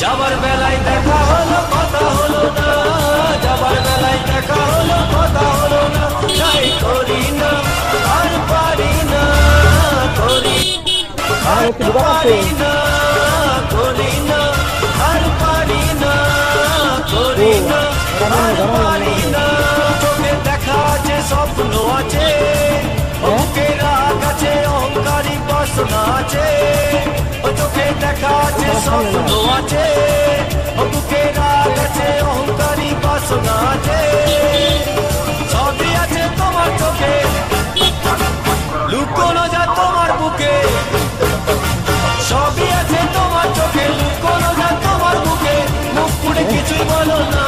যাবার বেলায় দেখা হলো কথা হলো না। যাবার বেলায় দেখা হলো কথা হলো না। তাই করি না আর পারি না করি আর পারি না করি না। আর পারি না করি না। আর পারি না তোকে দেখা আছে স্বপ্ন আছে। অঙ্কের আগ আছে অহংকারী বাসনা আছে। স্বপ্ন আছে বুকে রাগ আছে অহংকারী বাসনা আছে সবই আছে তোমার চোখে, লুকোনো যা তোমার বুকে। সবই আছে তোমার চোখে লুকোনো যা তোমার বুকে মুখ ফুটে কিছুই বলো না।